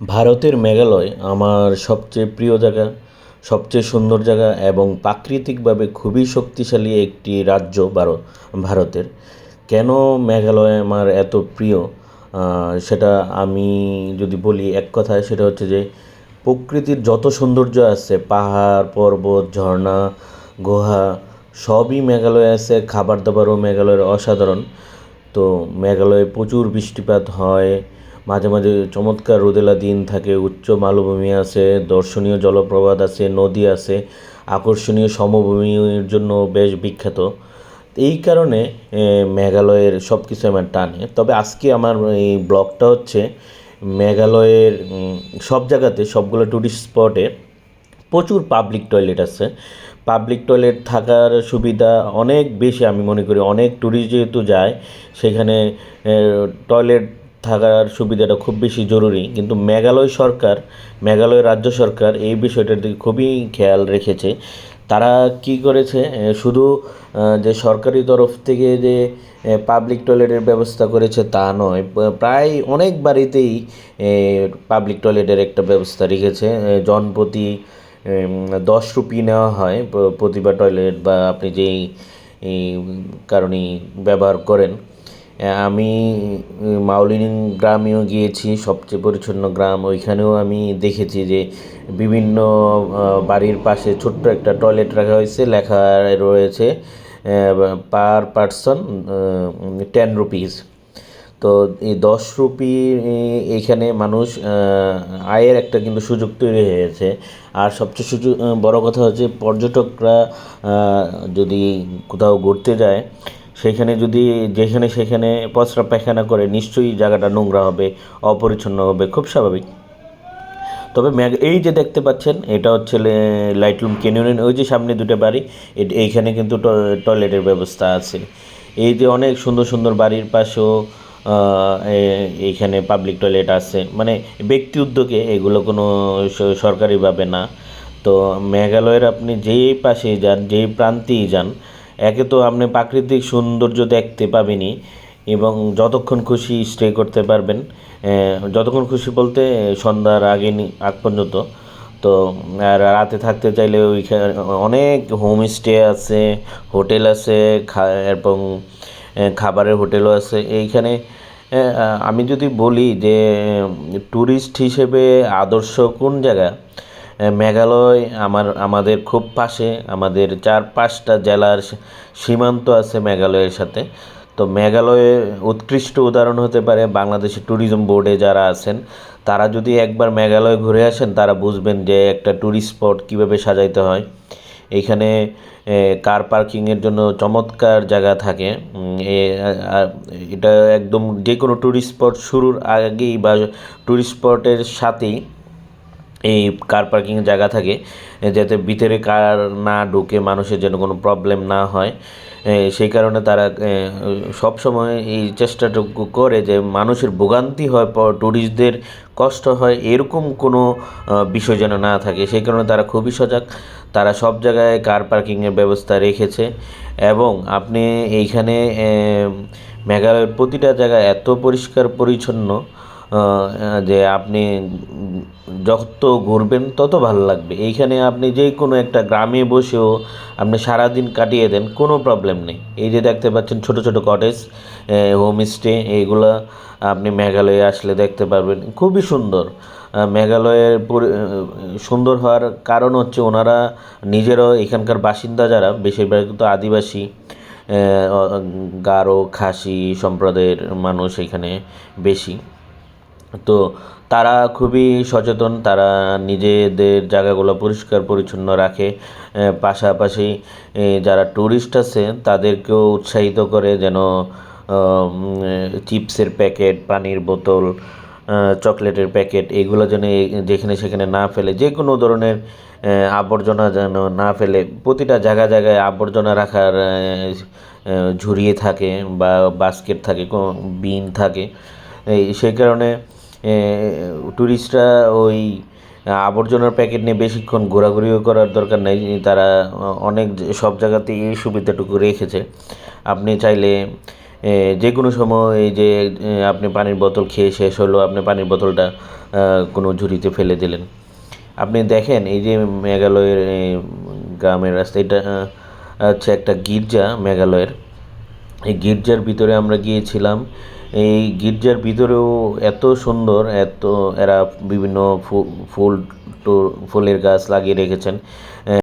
ভারতের মেঘালয় আমার সবচেয়ে প্রিয় জায়গা, সবচেয়ে সুন্দর জায়গা এবং প্রাকৃতিকভাবে খুবই শক্তিশালী একটি রাজ্য ভারত, ভারতের। কেন মেঘালয় আমার এত প্রিয়? সেটা আমি যদি বলি এক কথায়, সেটা হচ্ছে যে প্রকৃতির যত সৌন্দর্য আছে, পাহাড়, পর্বত, ঝর্ণা, গুহা, সবই মেঘালয়ে আছে খাবার দাবারও মেঘালয়ের অসাধারণ। তো মেঘালয়ে প্রচুর বৃষ্টিপাত হয় মাঝে মাঝে চমৎকার রোদেলা দিন থাকে, উচ্চ মালভূমি আছে, দর্শনীয় জলপ্রপাত আছে, নদী আছে, আকর্ষণীয় সমভূমির জন্য বেশ বিখ্যাত। এই কারণে মেঘালয়ের সব কিছু আমার টানে। তবে আজকে আমার এই ব্লগটা হচ্ছে, মেঘালয়ের সব জায়গাতে সবগুলো ট্যুরিস্ট স্পটে প্রচুর পাবলিক টয়লেট আছে। পাবলিক টয়লেট থাকার সুবিধা অনেক বেশি আমি মনে করি। অনেক ট্যুরিস্ট যেহেতু যায়, সেখানে টয়লেট থাকার সুবিধাটা খুব বেশি জরুরি। কিন্তু মেঘালয় সরকার, মেঘালয় রাজ্য সরকার এই বিষয়টার দিকে খুবই খেয়াল রেখেছে। তারা কি করেছে? শুধু যে সরকারি তরফ থেকে যে পাবলিক টয়লেটের ব্যবস্থা করেছে তা নয় প্রায় অনেক বাড়িতেই পাবলিক টয়লেটের একটা ব্যবস্থা রেখেছে। জনপ্রতি দশ রুপি নেওয়া হয় প্রতিবার টয়লেট বা আপনি যেই, এই কারণেই ব্যবহার করেন। আমি মাউলিনিং গ্রামেও গিয়েছি, সবচেয়ে পরিচ্ছন্ন গ্রাম। ওইখানেও আমি দেখেছি যে বিভিন্ন বাড়ির পাশে ছোট্ট একটা টয়লেট রাখা হয়েছে, লেখা রয়েছে পার পারসন টেন রুপিস। তো এই দশ রুপি এইখানে মানুষ আয়ের একটা কিন্তু সুযোগ তৈরি হয়েছে। আর সবচেয়ে সুযোগ বড় কথা হচ্ছে পর্যটকরা যদি কোথাও ঘুরতে যায় সেখানে যদি যেখানে সেখানে পচরা পায়খানা করে, নিশ্চয়ই জায়গাটা নোংরা হবে, অপরিচ্ছন্ন হবে, খুব স্বাভাবিক। তবে ম্যাগ এই যে দেখতে পাচ্ছেন, এটা হচ্ছে লাইটলুম ক্যানিয়ন ওই যে সামনে দুটো বাড়ি এইখানে কিন্তু টয়লেটের ব্যবস্থা আছে। এই যে অনেক সুন্দর সুন্দর বাড়ির পাশেও এইখানে পাবলিক টয়লেট আছে। মানে ব্যক্তি উদ্যোগে এগুলো কোনো সরকারিভাবে না। তো মেঘালয়ের আপনি যেই পাশেই যান, যেই প্রান্তেই যান একে তো আপনি প্রাকৃতিক সৌন্দর্য দেখতে পাবেনই এবং যতক্ষণ খুশি স্টে করতে পারবেন যতক্ষণ খুশি বলতে সন্ধ্যার আগে আগ পর্যন্ত। তো রাতে থাকতে চাইলে ওইখানে অনেক হোমস্টে আছে হোটেল আছে এবং খাবারের হোটেলও আছে। এইখানে আমি যদি বলি যে ট্যুরিস্ট হিসেবে আদর্শ কোন জায়গা? মেঘালয় আমার, আমাদের খুব পাশে, আমাদের চার পাঁচটা জেলার সীমান্ত আছে মেঘালয়ের সাথে। তো মেঘালয়ে উৎকৃষ্ট উদাহরণ হতে পারে বাংলাদেশের ট্যুরিজম বোর্ডে যারা আছেন। তারা যদি একবার মেঘালয় ঘুরে আসেন, তারা বুঝবেন যে একটা ট্যুরিস্ট স্পট কীভাবে সাজাইতে হয়। এইখানে কার পার্কিংয়ের জন্য চমৎকার জায়গা থাকে। এটা একদম যে কোনো ট্যুরিস্ট স্পট শুরুর আগেই বা ট্যুরিস্ট স্পটের সাথেই এই কার পার্কিং জায়গা থাকে যাতে ভিতরে কার না ঢুকে মানুষের যেন কোনো প্রবলেম না হয়। সেই কারণে তারা সব সময় এই চেষ্টাটুকু করে যে মানুষের ভোগান্তি হয় ট্যুরিস্টদের কষ্ট হয়, এরকম কোনো বিষয় যেন না থাকে। সেই কারণে তারা খুবই সজাগ। তারা সব জায়গায় কার পার্কিংয়ের ব্যবস্থা রেখেছে এবং আপনি এইখানে মেঘালয়ের প্রতিটা জায়গা এত পরিষ্কার পরিচ্ছন্ন যে আপনি যত ঘুরবেন তত ভালো লাগবে। এইখানে আপনি যে কোনো একটা গ্রামে বসেও আপনি সারাদিন কাটিয়ে দেন, কোনো প্রবলেম নেই। এই যে দেখতে পাচ্ছেন ছোট ছোট কটেজ হোমস্টে এইগুলো আপনি মেঘালয়ে আসলে দেখতে পারবেন। খুবই সুন্দর। মেঘালয়ের সুন্দর হওয়ার কারণ হচ্ছে ওনারা নিজেরাও এখানকার বাসিন্দা যারা, বেশিরভাগ তো আদিবাসী। গারো, খাসি সম্প্রদায়ের মানুষ এখানে বেশি। তো তারা খুবই সচেতন, তারা নিজেদের জায়গাগুলো পরিষ্কার পরিচ্ছন্ন রাখে। পাশাপাশি যারা ট্যুরিস্ট আছে, তাদেরকেও উৎসাহিত করে যেন চিপসের প্যাকেট, পানির বোতল চকলেটের প্যাকেট, এগুলো যেন যেখানে সেখানে না ফেলে যে কোনো ধরনের আবর্জনা যেন না ফেলে, প্রতিটা জায়গা জায়গায় আবর্জনা রাখার ঝুরিয়ে থাকে বা বাস্কেট থাকে বিন থাকে। এই, সেই কারণে ট্যুরিস্টরা ওই আবর্জনার প্যাকেট নিয়ে বেশিক্ষণ ঘোরাঘুরিও করার দরকার নেই, তারা অনেক সব জায়গাতেই এই সুবিধাটুকু রেখেছে। আপনি চাইলে যে কোনো সময় এই যে আপনি পানির বোতল খেয়ে শেষ হলো, আপনি পানির বোতলটা কোনো ঝুড়িতে ফেলে দিলেন। আপনি দেখেন, এই যে মেঘালয়ের গ্রামের রাস্তা, এটা হচ্ছে একটা গির্জা মেঘালয়ের। এই গির্জার ভিতরে আমরা গিয়েছিলাম এই গির্জার ভিতরেও এত সুন্দর এত এরা বিভিন্ন ফুল টু ফুলের গাছ লাগিয়ে রেখেছেন।